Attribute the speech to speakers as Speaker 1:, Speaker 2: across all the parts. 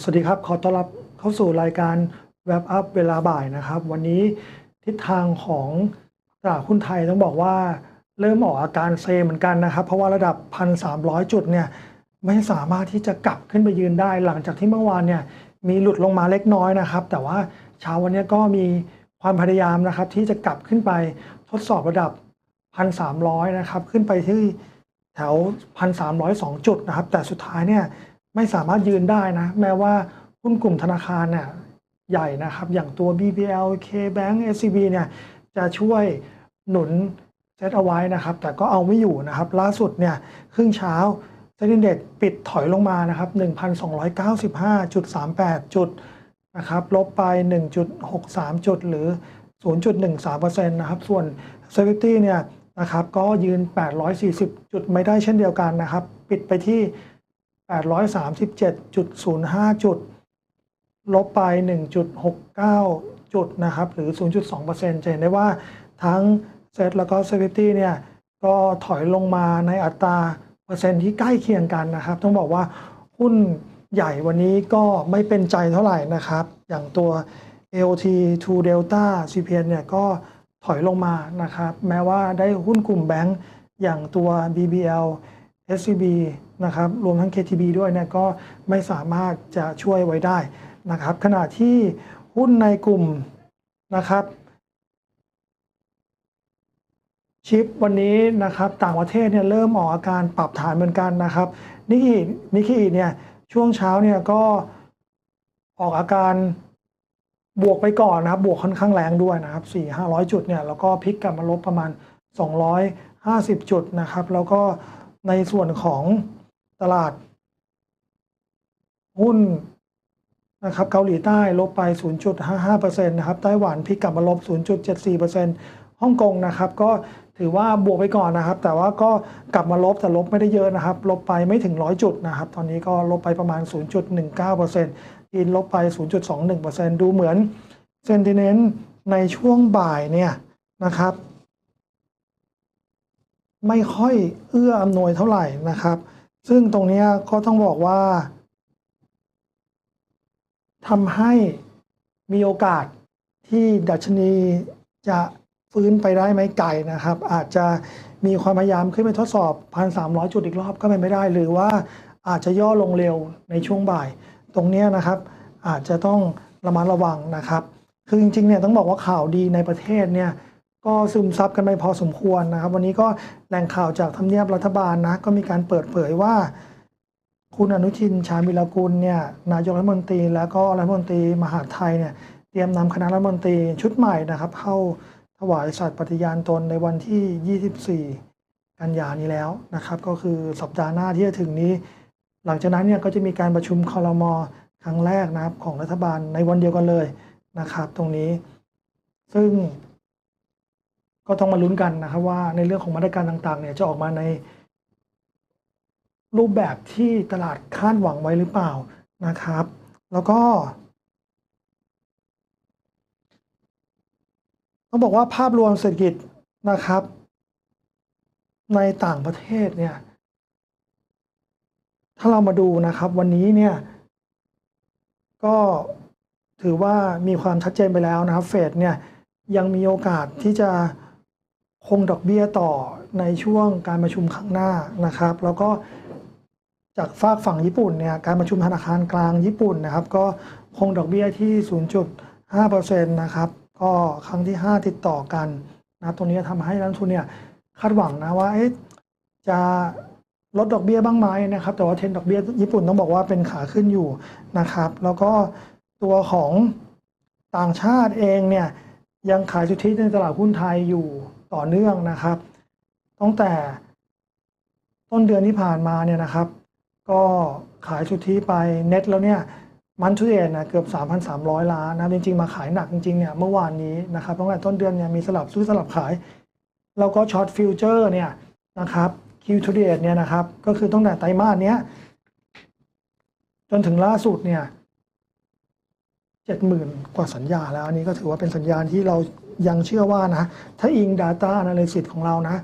Speaker 1: สวัสดีครับ ขอต้อนรับเข้าสู่รายการ Wrap Up เวลาบ่ายนะครับ วันนี้ทิศทางของตลาดหุ้นไทยต้องบอกว่าเริ่มออกอาการเซเหมือนกันนะครับ เพราะว่าระดับ 1,300 จุดเนี่ยไม่สามารถที่จะกลับขึ้นไปยืนได้หลังจากที่เมื่อวานเนี่ยมีหลุดลงมาเล็กน้อยนะครับ แต่ว่าเช้าวันนี้ก็มีความพยายามนะครับ ที่จะกลับขึ้นไปทดสอบระดับ 1,300 นะครับ ขึ้นไปที่แถว 1,302 จุดนะครับ แต่สุดท้ายเนี่ย ไม่สามารถยืนได้นะ แม้ว่าหุ้นกลุ่มธนาคารเนี่ยใหญ่นะครับ อย่างตัว BBL KBank SCB เนี่ยจะช่วยหนุนเซตเอาไว้นะครับ แต่ก็เอาไม่อยู่นะครับ ล่าสุดเนี่ยครึ่งเช้าเซ็นดีเด็กปิดถอยลงมานะครับ 1,295.38 จุดนะครับลบไป 1.63 จุดหรือ 0.13%นะครับ ส่วน s e c u r i t y เนี่ยนะครับก็ยืน 840 จุดไม่ได้เช่นเดียวกันนะครับ ปิดไปที่ 837.05 จุด ลบไป 1.69 จุดนะครับ หรือ 0.2%จะเห็นได้ว่าทั้งเซตแล้วก็เซ c u r i t y เนี่ย ก็ถอยลงมาในอัตราเปอร์เซ็นต์ที่ใกล้เคียงกันนะครับ ต้องบอกว่าหุ้นใหญ่วันนี้ก็ไม่เป็นใจเท่าไหร่นะครับ อย่างตัว AOT 2 Delta CPN เนี่ยก็ถอยลงมานะครับ แม้ว่าได้หุ้นกลุ่มแบงก์อย่างตัว BBL SCB นะครับรวมทั้ง KTB ด้วยเนี่ยก็ไม่สามารถจะช่วยไว้ได้นะครับขณะที่หุ้นในกลุ่มนะครับชิปวันนี้นะครับต่างประเทศเนี่ยเริ่มออกอาการปรับฐานเหมือนกันนะครับนิกกี้นิกกี้เนี่ยช่วงเช้าเนี่ยก็ออกอาการบวกไปก่อนนะครับบวกค่อนข้างแรงด้วยนะครับ 4 500 จุดเนี่ยแล้วก็พลิกกลับมาลบประมาณ 250 จุดนะครับ แล้วก็ ในส่วนของตลาด หุ้นนะครับเกาหลีใต้ลบไป 0.55%นะครับไต้หวันพลิกกลับมาลบ 0.74%ฮ่องกงนะครับก็ถือว่าบวกไปก่อนนะครับ แต่ว่าก็กลับมาลบแต่ลบไม่ได้เยอะนะครับ ลบไปไม่ถึง 100 จุดนะครับ ตอนนี้ก็ลบไปประมาณ 0.19%จีนลบไป 0.21%ดูเหมือนเซนติเ n นต์ในช่วงบ่ายเนี่ยนะครับ ไม่ค่อยเอื้ออำนวยเท่าไหร่นะครับ ซึ่งตรงนี้ก็ต้องบอกว่าทำให้มีโอกาสที่ดัชนีจะฟื้นไปได้ไหมไกลนะครับ อาจจะมีความพยายามขึ้นไปทดสอบ 1,300 จุดอีกรอบก็เป็นไม่ได้ หรือว่าอาจจะย่อลงเร็วในช่วงบ่าย ตรงนี้นะครับ อาจจะต้องระมัดระวังนะครับ คือจริงๆเนี่ยต้องบอกว่าข่าวดีในประเทศเนี่ย ก็ซึมซับกันไปพอสมควรนะครับ วันนี้ก็แหล่งข่าวจากทำเนียบรัฐบาลนะก็มีการเปิดเผยว่า คุณอนุทินชาญวิรกุลเนี่ยนายกรัฐมนตรี แล้วก็รัฐมนตรีมหาไทยเนี่ยเตรียมนำคณะรัฐมนตรีชุดใหม่นะครับ เข้าถวายสัตย์ปฏิญาณตนในวันที่ 24 กันยานี้แล้วนะครับ ก็คือสัปดาห์หน้าที่จะถึงนี้ หลังจากนั้นเนี่ยก็จะมีการประชุมคอรมอครั้งแรกนะครับของรัฐบาลในวันเดียวกันเลยนะครับ ตรงนี้ ซึ่ง ก็ต้องมาลุ้นกันนะครับว่าในเรื่องของมาตรการต่างๆ เนี่ยจะออกมาใน รูปแบบที่ตลาดคาดหวังไว้หรือเปล่านะครับ แล้วก็ ต้องบอกว่าภาพรวมเศรษฐกิจนะครับ ในต่างประเทศเนี่ย ถ้าเรามาดูนะครับ วันนี้เนี่ย ก็ถือว่ามีความชัดเจนไปแล้วนะครับ เฟดเนี่ยยังมีโอกาสที่จะ คงดอกเบี้ยต่อในช่วงการประชุมครั้งหน้านะครับ แล้วก็จากฝากฝั่งญี่ปุ่นเนี่ยการประชุมธนาคารกลางญี่ปุ่นนะครับ ก็คงดอกเบี้ยที่ 0.5%นะครับก็ครั้งที่ 5 ติดต่อกันนะครับตรงนี้ทำให้นักลงทุนเนี่ยคาดหวังนะว่าจะลดดอกเบี้ยบ้างไหมนะครับ แต่ว่าเทรนด์ดอกเบี้ยญี่ปุ่นต้องบอกว่าเป็นขาขึ้นอยู่นะครับ แล้วก็ตัวของต่างชาติเองเนี่ยยังขายสุทธิในตลาดหุ้นไทยอยู่ ต่อเนื่องนะครับ ตั้งแต่ต้นเดือนที่ผ่านมาเนี่ยนะครับ ก็ขายสุทธิไปเน็ตแล้วเนี่ยมันทุเอนนะเกือบ 3,300 ล้านนะจริง ๆ มาขายหนักจริงๆเนี่ยเมื่อวานนี้นะครับตั้งแต่ต้นเดือนเนี่ยมีสลับซื้อสลับขาย แล้วก็ช็อตฟิวเจอร์เนี่ยนะครับคิวทูเดตเนี่ยนะครับก็คือตั้งแต่ไตรมาสเนี้ยจนถึงล่าสุดเนี่ยเจ็ดหมื่นกว่าสัญญาแล้วอันนี้ก็ถือว่าเป็นสัญญาณที่เรา ยังเชื่อว่านะ ถ้าอิง Data Analysis ของเรานะ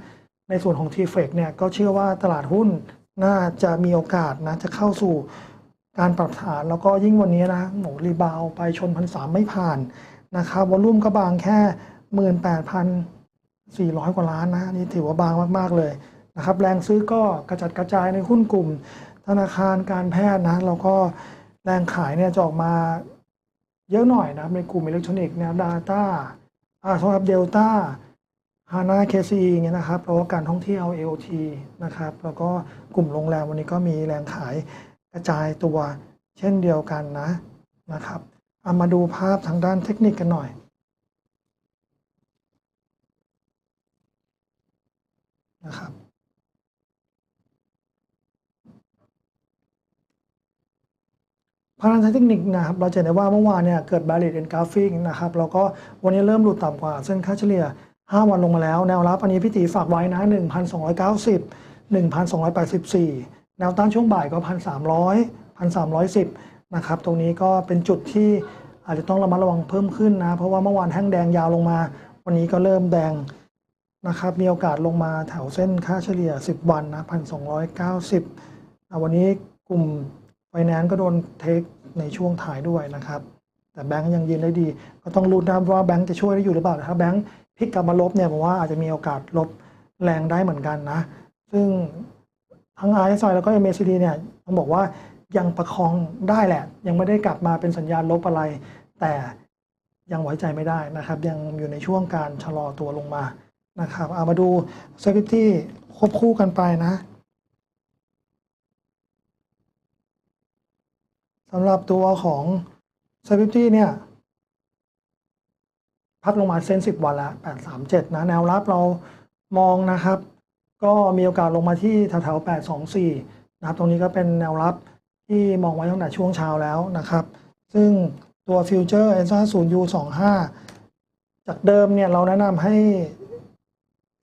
Speaker 1: ในส่วนของ t f e c เนี่ยก็เชื่อว่าตลาดหุ้นน่าจะมีโอกาสนะ จะเข้าสู่การปรับฐานแล้วก็ยิ่งวันนี้นะหมูรีบาวไปชนพันสามไม่ผ่านนะครับวอลลุ่มก็บางแค่หมื่นแปดพันสี่ร้อยกว่าล้านนะนี่ถือว่าบางมากๆเลยนะครับแรงซื้อก็กระจัดกระจายในหุ้นกลุ่ม ธนาคารการแพทย์นะแล้วก็แรงขายเนี่ยจะออกมาเยอะหน่อยนะครับในกลุ่มอิเล็กทรอนิกส์แนวดาต้า อ่าโทษครับเดลต้าฮานาเคซีเงี้ยนะครับเพราะว่าการท่องเที่ยว AOT นะครับ แล้วก็กลุ่มโรงแรมวันนี้ก็มีแรงขายกระจายตัวเช่นเดียวกันนะนะครับเอามาดูภาพทางด้านเทคนิคกันหน่อยนะครับ พาราทางเทคนิคนะครับเราจะเห็นได้ว่าเมื่อวานเนี่ยเกิด Barrier Engulfing นะครับแล้วก็วันนี้เริ่มหลุดต่ำกว่าเส้นค่าเฉลี่ย 5 วันลงมาแล้ว แนวรับอันนี้พี่ตีฝากไว้นะ 1,290 1,284 แนวต้านช่วงบ่ายก็ 1,300 1,310 นะครับตรงนี้ก็เป็นจุดที่อาจจะต้องระมัดระวังเพิ่มขึ้นนะ เพราะว่าเมื่อวานแท่งแดงยาวลงมา วันนี้ก็เริ่มแดงนะครับมีโอกาสลงมาแถวเส้นค่าเฉลี่ย 10 วันนะ1,290อะวันนี้กลุ่ม ไฟแนนซ์ก็โดนเทคในช่วงถ่ายด้วยนะครับ แต่แบงก์ยังยืนได้ดี ก็ต้องรู้นะว่าแบงก์จะช่วยได้อยู่หรือเปล่าถ้าแบงก์พลิกกลับมาลบเนี่ยผมว่าอาจจะมีโอกาสลบแรงได้เหมือนกันนะ ซึ่งทั้ง RSI แล้วก็ MACD เนี่ยต้องบอกว่ายังประคองได้แหละ ยังไม่ได้กลับมาเป็นสัญญาณลบอะไร แต่ยังไว้ใจไม่ได้นะครับ ยังอยู่ในช่วงการชะลอตัวลงมานะครับเอามาดู Security ควบคู่กันไปนะ สำหรับตัวของ s w i f t y เนี่ยพักลงมาเส้น 10 วันแล้ว837 นะ แนวรับเรามองนะครับ ก็มีโอกาสลงมาที่แถวๆ824 นะครับ ตรงนี้ก็เป็นแนวรับที่มองไว้ตั้งแต่ช่วงเช้าแล้วนะครับ ซึ่งตัวฟิวเจอร์ ENSA 0 U 25จากเดิมเนี่ยเราแนะนำให้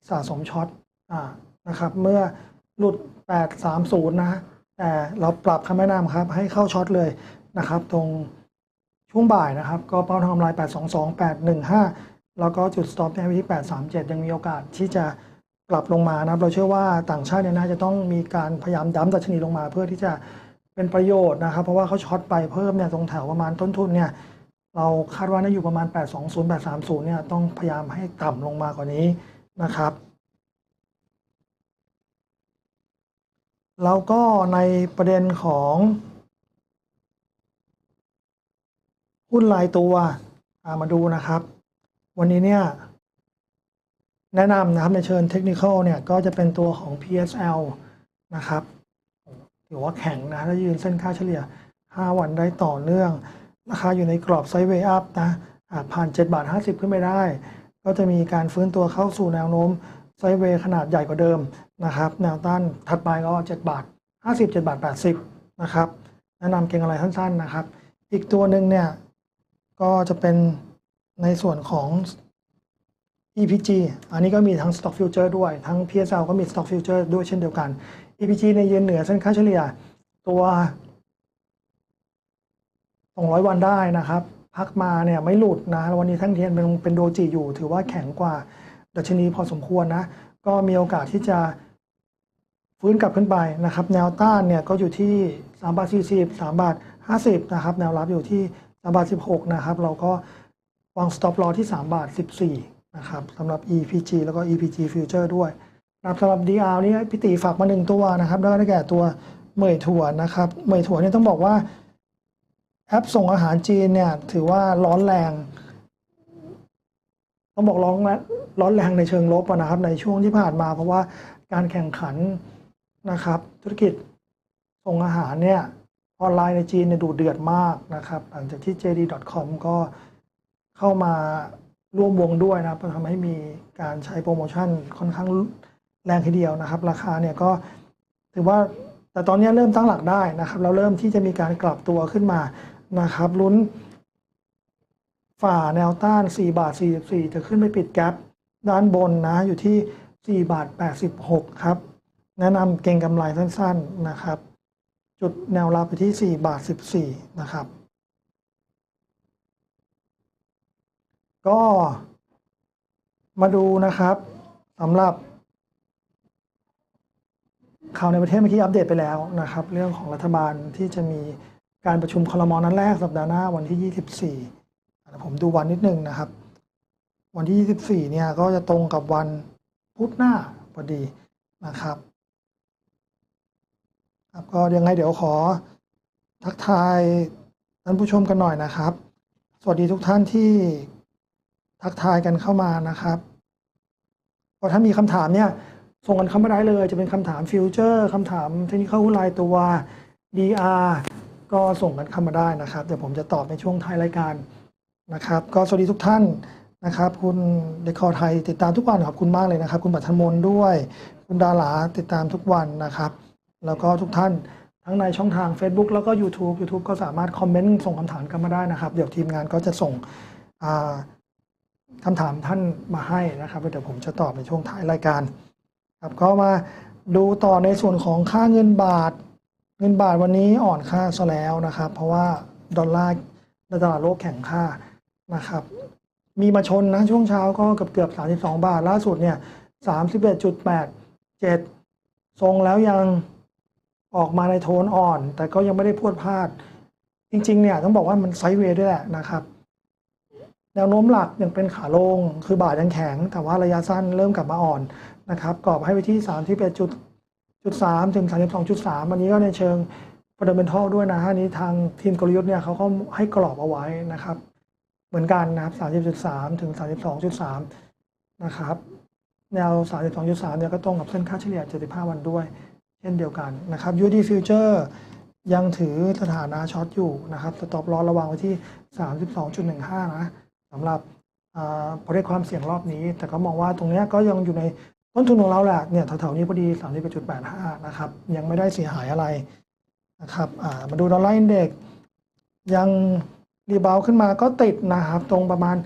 Speaker 1: สะสมช็อตอ่านะครับ เมื่อหลุด 830 นะ แต่เราปรับคำแนะนำครับ ให้เข้าช็อตเลยนะครับ ตรงช่วงบ่ายนะครับ ก็เป้าทำลาย 822 815 แล้วก็จุด stop ในที่837 ยังมีโอกาสที่จะกลับลงมานะครับ เราเชื่อว่าต่างชาติเนี่ยน่าจะต้องมีการพยายามดั้มดัชนีลงมา เพื่อที่จะเป็นประโยชน์นะครับ เพราะว่าเขาช็อตไปเพิ่มเนี่ยตรงแถวประมาณต้นทุนเนี่ยเราคาดว่าน่าอยู่ประมาณ 820 830 เนี่ยต้องพยายามให้ต่ำลงมากว่านี้นะครับ แล้วก็ในประเด็นของหุ้นรายตัวามาดูนะครับ วันนี้เนี่ย แนะนำนะครับในเชิญเทคนิคอลเนี่ย ก็จะเป็นตัวของ PSL นะครับถือว่าแข็งนะถ้ายืนเส้นค่าเฉลี่ย 5 วันได้ต่อเนื่องราคาอยู่ในกรอบไซด์เวย์อัพนะผ่าน 7 บาท 50 ขึ้นไปได้ ก็จะมีการฟื้นตัวเข้าสู่แนวโน้ม ไซด์เวย์ขนาดใหญ่กว่าเดิมนะครับแนวต้านถัดไปก็ 7 บาท 50 7 บาท 80 นะครับแนะนำเก่งอะไรสั้นๆนะครับ อีกตัวหนึ่งเนี่ยก็จะเป็นในส่วนของ EPG อันนี้ก็มีทั้ง Stock Future ด้วย ทั้ง PSL ก็มี Stock Future ด้วยเช่นเดียวกัน EPG ในยยืนเหนือเส้นค่าเฉลี่ยตัว200 วันได้นะครับ พักมาเนี่ยไม่หลุดนะววันนี้ทั้งเทียนเป็นเป็นโดจิอยู่ ถือว่าแข็งกว่า ดัชนีพอสมควรนะ ก็มีโอกาสที่จะฟื้นกลับขึ้นไปนะครับ แนวต้านเนี่ยก็อยู่ที่3บาท40 3บาท50นะครับ แนวรับอยู่ที่3บาท16นะครับ เราก็วาง stop loss ที่ 3 บาท 14นะครับสำหรับ EPG แล้วก็ EPG Future ด้วยนะครับสำหรับ DR นี่พี่ตีฝากมาหนึ่งตัวนะครับ แล้วก็ได้แก่ตัวเหมยถั่วนะครับเหมยถั่วเนี่ยต้องบอกว่าแอปส่งอาหารจีนเนี่ยถือว่าร้อนแรง ต้องบอกร้องร้อนแรงในเชิงลบนะครับ ในช่วงที่ผ่านมาเพราะว่าการแข่งขันนะครับ ธุรกิจส่งอาหารเนี่ยออนไลน์ในจีนเนี่ยดูเดือดมากนะครับ หลังจากที่ JD.com ก็เข้ามาร่วมวงด้วยนะครับทำให้มีการใช้โปรโมชั่นค่อนข้างแรงทีเดียวนะครับ ราคาเนี่ยก็ถือว่าแต่ตอนนี้เริ่มตั้งหลักได้นะครับ เราเริ่มที่จะมีการกลับตัวขึ้นมานะครับลุ้น ฝ่าแนวต้าน 4 บาท 44 จะขึ้นไปปิดแกลบด้านบนนะอยู่ที่ 4 บาท 86 ครับ แนะนำเก่งกำไรสั้นๆนะครับ จุดแนวรับไปที่ 4 บาท 14 นะครับ ก็มาดูนะครับสำหรับข่าวในประเทศเมื่อกี้อัปเดตไปแล้วนะครับ เรื่องของรัฐบาลที่จะมีการประชุมคลมอนัดแรกสัปดาห์หน้าวันที่ 24อ่ ผมดูวันนิดนึงนะครับ วันที่ 24 เนี่ยก็จะตรงกับวันพุธหน้าพอดีนะครับครับก็ยังไงเดี๋ยวขอทักทายท่านผู้ชมกันหน่อยนะครับ สวัสดีทุกท่านที่ทักทายกันเข้ามานะครับก็ถ้ามีคำถามเนี่ยส่งกันเข้ามาได้เลย จะเป็นคำถามฟิวเจอร์คำถามเทคนิคหุ้นรายตัว DR ก็ส่งกันเข้ามาได้นะครับ เดี๋ยวผมจะตอบในช่วงท้ายรายการ นะครับ ก็สวัสดีทุกท่านนะครับ คุณเดคอไทยติดตามทุกวันขอบคุณมากเลยนะครับ คุณปัทมนด้วย คุณดาราติดตามทุกวันนะครับ แล้วก็ทุกท่านทั้งในช่องทาง Facebook แล้วก็ YouTube YouTube ก็สามารถคอมเมนต์ส่งคำถามกันมาได้นะครับ เดี๋ยวทีมงานก็จะส่งคำถามท่านมาให้นะครับเดี๋ยวผมจะตอบในช่วงท้ายรายการครับก็มาดูต่อในส่วนของค่าเงินบาท เงินบาทวันนี้อ่อนค่าซะแล้วนะครับ เพราะว่าดอลลาร์ในตลาดโลกแข็งค่า นะครับ มีมาชนนะช่วงเช้าก็เกือบเกือบ32 บาท ล่าสุดเนี่ย31.87 ทรงแล้วยังออกมาในโทนอ่อน แต่ก็ยังไม่ได้พรวดพลาด จริง ๆ เนี่ยต้องบอกว่ามันไซด์เวย์ด้วยแหละนะครับ แนวโน้มหลักยังเป็นขาลง คือบาทยังแข็ง แต่ว่าระยะสั้นเริ่มกลับมาอ่อนนะครับกรอบให้ไปที่31จุดจุด3ถึง32.3วันนี้ก็ในเชิง fundamental ด้วยนะอันนี้ทางทีมกลยุทธ์เนี่ยเขาก็ให้กรอบเอาไว้นะครับ เหมือนกันนะครับ30.3 ถึง 32.3 นะครับ แนว 32.3 เนี่ยก็ตรงกับเส้นค่าเฉลี่ย 75 วันด้วย เช่นเดียวกันนะครับ UD Future ยังถือสถานะช็อตอยู่นะครับสต็อปลอระวังไว้ที่ 32.15 นะสำหรับประเภทความเสี่ยงรอบนี้ แต่ก็มองว่าตรงนี้ก็ยังอยู่ในต้นทุนของเราแหละเนี่ยแถวๆนี้พอดี31.85 นะครับ ยังไม่ได้เสียหายอะไรนะครับมาดูดอลลาร์อินเด็กซ์ยัง รีบาวขึ้นมาก็ติดนะครับ ตรงประมาณ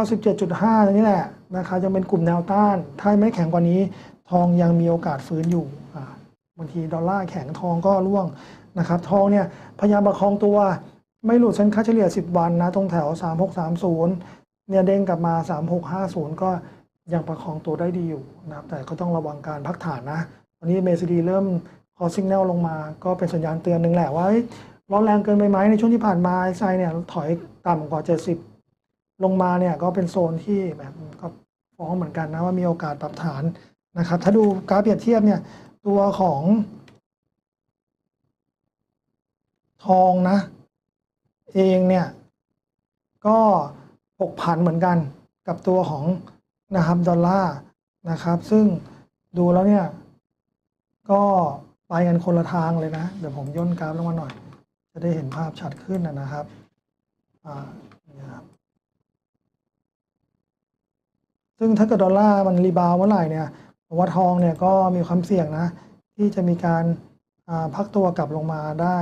Speaker 1: 97.5 นี่แหละนะครับยังเป็นกลุ่มแนวต้าน ถ้าไม่แข็งกว่านี้ทองยังมีโอกาสฟื้นอยู่บางทีดอลลาร์แข็งทองก็ร่วงนะครับ ทองเนี่ยพยายามประคองตัว ไม่หลุดเส้นค่าเฉลี่ย 10 วันนะ ตรงแถว 3630 เนี่ยเด้งกลับมา 3650 ก็ยังประคองตัวได้ดีอยู่นะครับ แต่ก็ต้องระวังการพักฐานนะ ตอนนี้เมซีดีเริ่มคอสิกแนลลงมา ก็เป็นสัญญาณเตือนหนึ่งแหละว่า ร้อนแรงเกินไปไหมในช่วงที่ผ่านมาไอไซเนี่ยถอยต่ำกว่า 70 ลงมาเนี่ยก็เป็นโซนที่แบบก็ฟ้องเหมือนกันนะว่ามีโอกาสปรับฐานนะครับ ถ้าดูกราฟเปรียบเทียบเนี่ยตัวของ ทองนะ เองเนี่ยก็ผกผันเหมือนกันกับตัวของนะครับดอลลาร์นะครับ ซึ่งดูแล้วเนี่ย ก็ไปกันคนละทางเลยนะ เดี๋ยวผมย่นกราฟลงมาหน่อย จะได้เห็นภาพชัดขึ้นนะครับอ่านี่ครับซึ่งถ้าเกิดดอลลาร์มันรีบาวเมื่อไหร่เนี่ยผมว่าทองเนี่ยก็มีความเสี่ยงนะ ที่จะมีการพักตัวกลับลงมาได้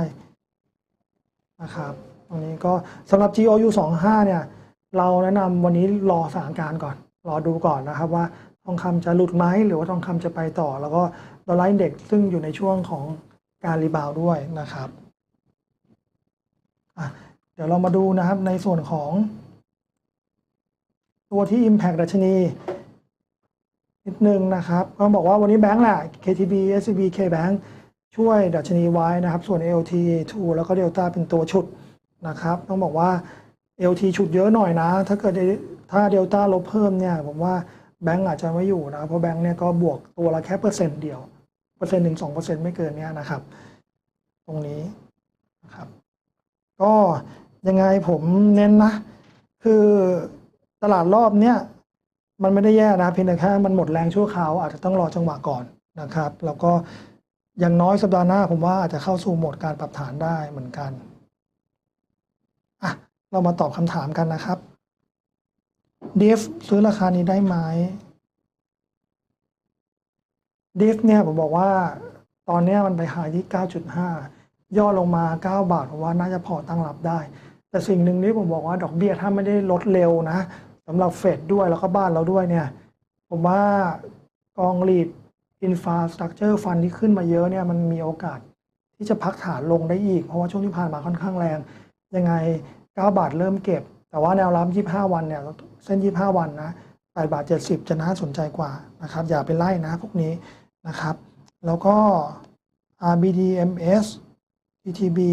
Speaker 1: นะครับตรงนี้ก็สำหรับ GOU 25เนี่ย เราแนะนำวันนี้รอสถานการณ์ก่อน รอดูก่อนนะครับว่าทองคำจะหลุดไหมหรือว่าทองคำจะไปต่อ แล้วก็ดอลลาร์อินเด็กซ์ซึ่งอยู่ในช่วงของการรีบาวด้วยนะครับ เดี๋ยวเรามาดูนะครับในส่วนของ ตัวที่ Impact ดัชนี นิดนึงนะครับก็บอกว่าวันนี้แบงก์แหละ KTB SCB KBank ช่วยดัชนีไว้นะครับ ส่วน LT 2แล้วก็ Delta เป็นตัวฉุดนะครับ ต้องบอกว่า LT ฉุดเยอะหน่อยนะ ถ้าเกิดถ้า Delta ลบเพิ่มเนี่ย ผมว่าแบงก์อาจจะไม่อยู่นะ เพราะแบงก์เนี่ยก็บวกตัวละแค่เปอร์เซ็นต์เดียว เปอร์เซ็นต์หนึ่งสองเปอร์เซ็นต์ไม่เกินเนี้ยนะครับ ตรงนี้นะครับ ก็ยังไงผมเน้นนะ คือตลาดรอบเนี้ยมันไม่ได้แย่นะเพียงแต่แค่มันหมดแรงชั่วคราวอาจจะต้องรอจังหวะก่อนนะครับ แล้วก็อย่างน้อยสัปดาห์หน้าผมว่าอาจจะเข้าสู่โหมดการปรับฐานได้เหมือนกันอะเรามาตอบคำถามกันนะครับด f ซื้อราคานี้ได้ไหมด f เนี่ยผมบอกว่าตอนนี้มันไปหายที่ 9.5 ย่อลงมา 9 บาทผมว่าน่าจะพอตั้งรับได้ แต่สิ่งหนึ่งที่ผมบอกว่าดอกเบี้ยถ้าไม่ได้ลดเร็วนะสำหรับเฟดด้วยแล้วก็บ้านเราด้วยเนี่ย ผมว่ากองรีดอินฟาสตรักเจอร์ฟันที่ขึ้นมาเยอะเนี่ยมันมีโอกาสที่จะพักฐานลงได้อีก เพราะว่าช่วงที่ผ่านมาค่อนข้างแรง ยังไง 9 บาทเริ่มเก็บ แต่ว่าแนวรับ 25 วันเนี่ยเส้น 25 วันนะ8บาท 70 จะน่าสนใจกว่านะครับ อย่าไปไล่นะพวกนี้นะครับ แล้วก็ RBDMS BTB บี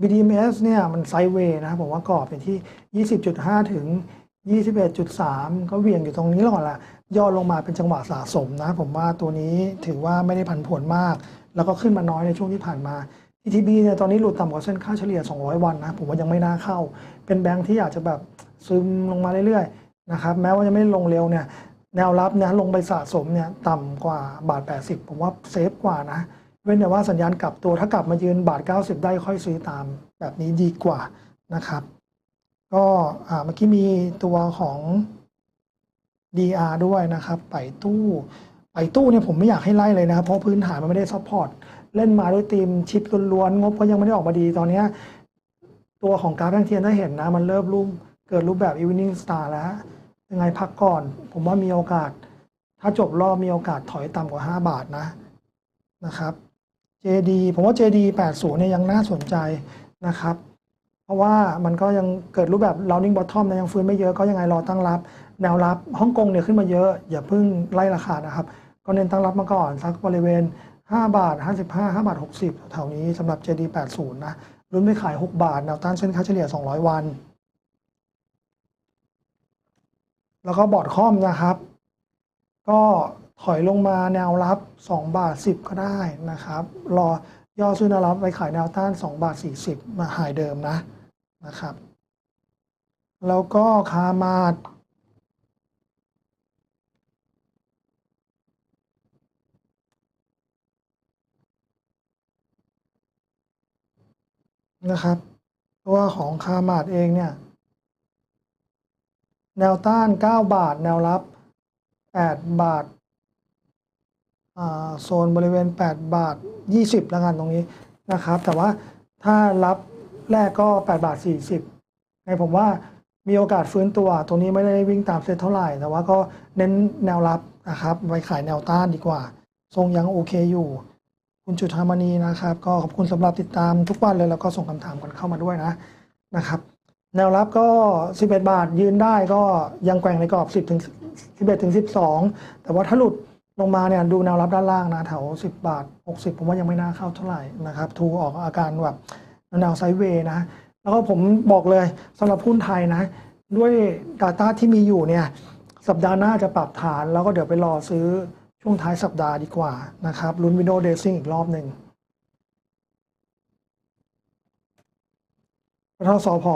Speaker 1: BTMS เนี่ยมันไซด์เวย์นะผมว่ากรอบเป็นที่ 20.5 ถึง 21.3 ก็เวียงอยู่ตรงนี้แล้วก่ละย่อลงมาเป็นจังหวะสะสมนะผมว่าตัวนี้ถือว่าไม่ได้ผันผวนมาก แล้วก็ขึ้นมาน้อยในช่วงที่ผ่านมา ETB เนี่ยตอนนี้หลุดต่ำกว่าเส้นค่าเฉลี่ย 200 วันนะผมว่ายังไม่น่าเข้า เป็นแบงค์ที่อาจจะแบบซึมลงมาเรื่อยๆนะครับแม้ว่าจะไม่ลงเร็วเนี่ย แนวรับเนี่ยลงไปสะสมเนี่ยต่ำกว่าบาท 80 ผมว่าเซฟกว่านะ เว้นแต่ว่าสัญญาณกลับตัวถ้ากลับมายืนบาท 90 ได้ค่อยซื้อตามแบบนี้ดีกว่านะครับ ก็เมื่อกี้มีตัวของ DR ด้วยนะครับไปตู้ไปตู้เนี่ยผมไม่อยากให้ไล่เลยนะเพราะพื้นฐานมันไม่ได้ซัพพอร์ตเล่นมาด้วยทีมชิปล้วนๆงบก็ยังไม่ได้ออกมาดีตอนนี้ตัวของกราฟแท่งเทียนถ้าเห็นนะ มันเริ่มรูปเกิดรูปแบบ evening star แล้ว ยังไงพักก่อน ผมว่ามีโอกาส ถ้าจบรอบมีโอกาสถอยต่ำกว่า 5 บาทนะนะครับ JD ผมว่า JD 80เนี่ยยังน่าสนใจนะครับ เพราะว่ามันก็ยังเกิดรูปแบบ rounding bottom นะยังฟื้นไม่เยอะก็ยังไงรอตั้งรับ แนวรับฮ่องกงเนี่ยขึ้นมาเยอะ อย่าเพิ่งไล่ราคานะครับ ก็เน้นตั้งรับมาก่อน สักบริเวณ 5 บาท 55 5 บาท 60แถวนี้สำหรับ JD 80นะรุ่นไม่ขาย 6 บาท แนวต้านเส้นค่าเฉลี่ย 200 วัน แล้วก็บอร์ดคอมนะครับ ก็ถอยลงมาแนวรับ 2 บาท 10 ก็ได้นะครับ รอย่อซื้อแนวรับไปขายแนวต้าน 2 บาท 40 มาหายเดิมนะนะครับ แล้วก็คามาดนะครับ ตัวของคามาดเองเนี่ย แนวต้าน 9 บาท แนวรับ 8 บาทาโซนบริเวณ 8 บาท 20แล้วกันตรงนี้นะครับ แต่ว่าถ้ารับแรกก็ 8 บาท 40ในผมว่ามีโอกาสฟื้นตัว ตรงนี้ไม่ได้วิ่งตามเซตเท่าไหร่ แต่ว่าก็เน้นแนวรับนะครับไว้ขายแนวต้านดีกว่า ทรงยังโอเคอยู่ คุณจุธามณีนะครับ ก็ขอบคุณสำหรับติดตามทุกวันเลยแล้วก็ส่งคำถามกันเข้ามาด้วยนะนะครับ แนวรับก็ 11 บาทยืนได้ก็ยังแกว่งในกรอบ 10ถึง11ถึง12 แต่ว่าถ้าหลุดลงมาเนี่ยดูแนวรับด้านล่างนะแถว 10 บาท 60 ผมว่ายังไม่น่าเข้าเท่าไหร่นะครับทูออกอาการแบบแนวไซด์เวย์นะ แล้วก็ผมบอกเลยสำหรับหุ้นไทยนะ ด้วย Data ที่มีอยู่เนี่ย สัปดาห์หน้าจะปรับฐาน แล้วก็เดี๋ยวไปรอซื้อช่วงท้ายสัปดาห์ดีกว่านะครับลุ้นวินโดว์เดซิ่งอีกรอบหนึ่งป ทสพ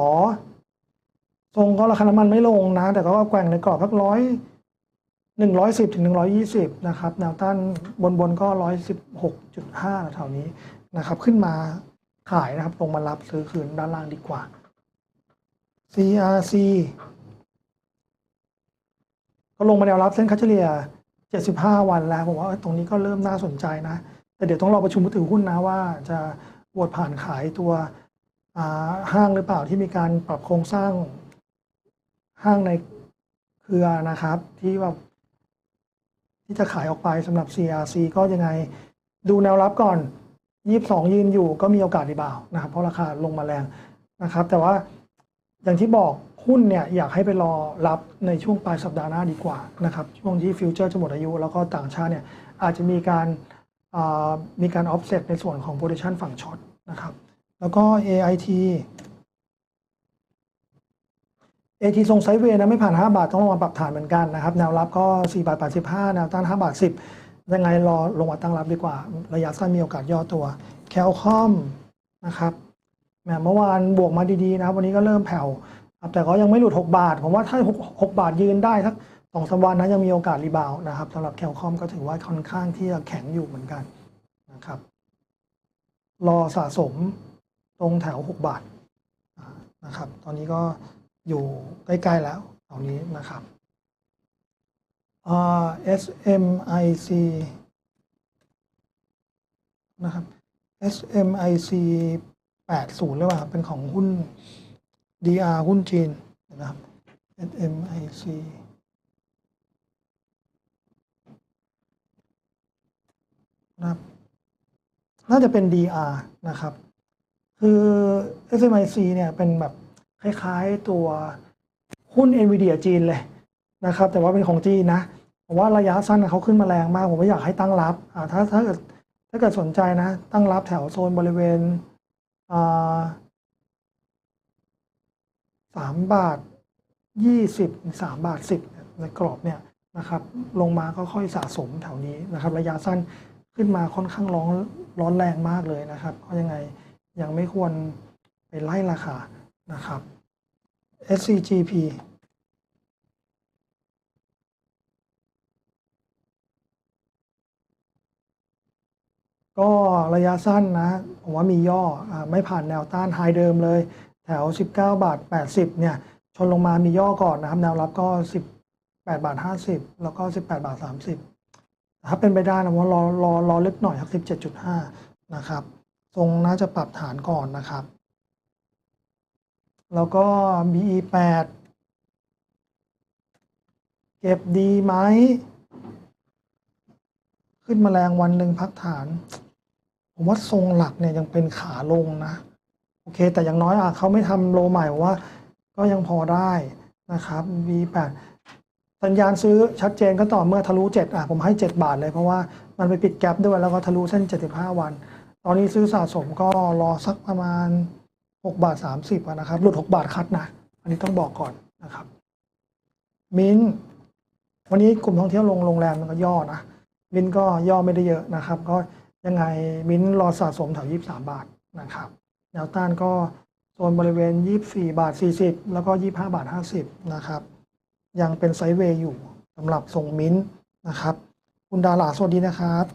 Speaker 1: ทรงก็ราคาน้ำมันไม่ลงนะ แต่ก็แกว่งในกรอบพักร้อยหนึ่งร้อยสิบถึงหนึ่งร้อยี่สิบนะครับแนวต้านบนบนๆก็ร้อยสิบหกจุดห้าแถวนี้นะครับ ขึ้นมาขายนะครับ ลงมารับซื้อคืนด้านล่างดีกว่า CRC ก็ลงมาแนวรับเส้นค่าเฉลี่ย 75 วันแล้ว ผมว่าตรงนี้ก็เริ่มน่าสนใจนะ แต่เดี๋ยวต้องรอประชุมผู้ถือหุ้นนะว่าจะโหวตผ่านขายตัว ห้างหรือเปล่าที่มีการปรับโครงสร้างห้างในเครือนะครับ ที่ว่าที่จะขายออกไปสำหรับ CRC ก็ยังไงดูแนวรับก่อน 22 ยืนอยู่ก็มีโอกาสรีบาวนะครับ เพราะราคาลงมาแรงนะครับ แต่ว่าอย่างที่บอกหุ้นเนี่ยอยากให้ไปรอรับในช่วงปลายสัปดาห์หน้าดีกว่านะครับ ช่วงที่ฟิวเจอร์จะหมดอายุ แล้วก็ต่างชาติเนี่ยอาจจะมีการามีการออฟเซตในส่วนของโพ i ิชันฝั่งช็อตนะครับ แล้วก็ AIT AT ทรงไซด์เวย์นะไม่ผ่าน 5 บาท ต้องลงมาปรับฐานเหมือนกันนะครับ แนวรับก็ 4 บาท 85 แนวต้าน 5 บาท 10 ยังไงรอลงมาตั้งรับดีกว่า ระยะสั้นมีโอกาสย่อตัว แคลคอมนะครับแหมเมื่อวานบวกมาดีๆนะครับ วันนี้ก็เริ่มแผ่วแต่ก็ยังไม่หลุด 6 บาท ผมว่าถ้า 6 6 บาทยืนได้สักสองสามวันนะยังมีโอกาสรีบาวด์นะครับสำหรับแคลคอมก็ถือว่าค่อนข้างที่จะแข็งอยู่เหมือนกันนะครับ รอสะสม ตรงแถว 6 บาทนะครับ ตอนนี้ก็อยู่ใกล้ ๆ แล้วตรงนี้นะครับ SMIC นะครับ SMIC 80หรือเปล่าครับเป็นของหุ้น DR หุ้นจีนนะครับ SMIC นะครับน่าจะเป็น DR นะครับ คือ SMIC เนี่ยเป็นแบบคล้ายๆตัวหุ้น NVIDIA จีนเลยนะครับ แต่ว่าเป็นของจีนนะผมว่าระยะสั้นเขาขึ้นมาแรงมาก ผมไม่อยากให้ตั้งรับอ่าถ้าถ้าเกิดถ้าเกิดสนใจนะ ตั้งรับแถวโซนบริเวณอ่า3บาท20 3บสามบาท10ในกรอบเนี่ยนะครับลงมาก็ค่อยสะสมแถวนี้นะครับ ระยะสั้นขึ้นมาค่อนข้างร้อนร้อนแรงมากเลยนะครับ ก็ยังไง ยังไม่ควรไปไล่ราคานะครับ SCGP ก็ระยะสั้นนะ ผมว่ามีย่ออไม่ผ่านแนวต้านไฮเดิมเลย แถว 19 บาท 80 เนี่ย ชนลงมามีย่อก่อนนะครับ แนวรับก็ 18 บาท 50 แล้วก็ 18 บาท 30 ถ้าเป็นไปได้นะว่ารอรอรอลึกหน่อยครับ 17.5 นะครับ ทรงน่าจะปรับฐานก่อนนะครับ แล้วก็ BE8 เก็บดีไหม ขึ้นมาแรงวันหนึ่งพักฐาน ผมว่าทรงหลักเนี่ยยังเป็นขาลงนะ โอเค แต่อย่างน้อยอะเขาไม่ทำโลใหม่ว่า ก็ยังพอได้นะครับ V8 สัญญาณซื้อชัดเจนก็ต่อเมื่อทะลุ7อะผมให้ 7 บาทเลยเพราะว่ามันไปปิดแกลบด้วยแล้วก็ทะลุเส้น 75 วัน ตอนนี้ซื้อสะสมก็รอสักประมาณ 6 บาท 30นะครับ หลุด 6 บาทคัดนะ อันนี้ต้องบอกก่อนนะครับ มินวันนี้กลุ่มท่องเที่ยวลงโรงแรมมันก็ย่อนะ มินก็ย่อไม่ได้เยอะนะครับ ก็ยังไงมินรอสะสมแถว 23 บาทนะครับ แนวต้านก็โซนบริเวณ 24 บาท 40 แล้วก็ 25 บาท 50 นะครับ ยังเป็นไซด์เวย์อยู่สำหรับส่งมินนะครับ คุณดาราสวัสดีนะครับ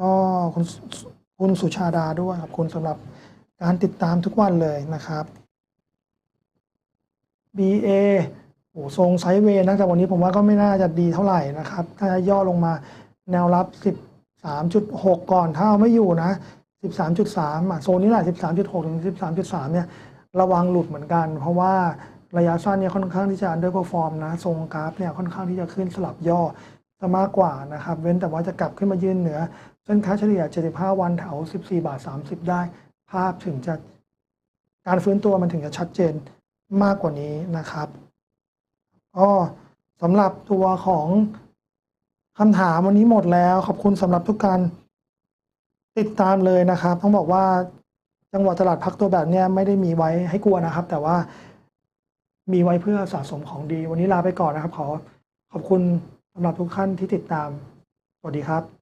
Speaker 1: ก็คุณ คุณสุชาดาด้วยขอบคุณสำหรับการติดตามทุกวันเลยนะครับ BA โอ้ทรงไซด์เวย์นะแต่วันนี้ผมว่าก็ไม่น่าจะดีเท่าไหร่นะครับ ถ้าจะย่อลงมาแนวรับ 13.6 ก่อน ถ้าเอาไม่อยู่นะ 13.3อะโซนนี้แหละ 13.6 ถึง 13.3 เนี่ย ระวังหลุดเหมือนกัน เพราะว่าระยะสั้นเนี่ยค่อนข้างที่จะ underperform นะ ทรงกราฟเนี่ยค่อนข้างที่จะขึ้นสลับย่อจะมากกว่านะครับ เว้นแต่ว่าจะกลับขึ้นมายืนเหนือ เส้นค่าเฉลี่ย 75 วันแถว 14 บาท 30 ได้ ภาพถึงจะการฟื้นตัวมันถึงจะชัดเจนมากกว่านี้นะครับก็สำหรับตัวของคำถามวันนี้หมดแล้ว ขอบคุณสำหรับทุกการติดตามเลยนะครับ ต้องบอกว่าจังหวะตลาดพักตัวแบบนี้ไม่ได้มีไว้ให้กลัวนะครับ แต่ว่ามีไว้เพื่อสะสมของดี วันนี้ลาไปก่อนนะครับ ขอขอบคุณสำหรับทุกท่านที่ติดตาม สวัสดีครับ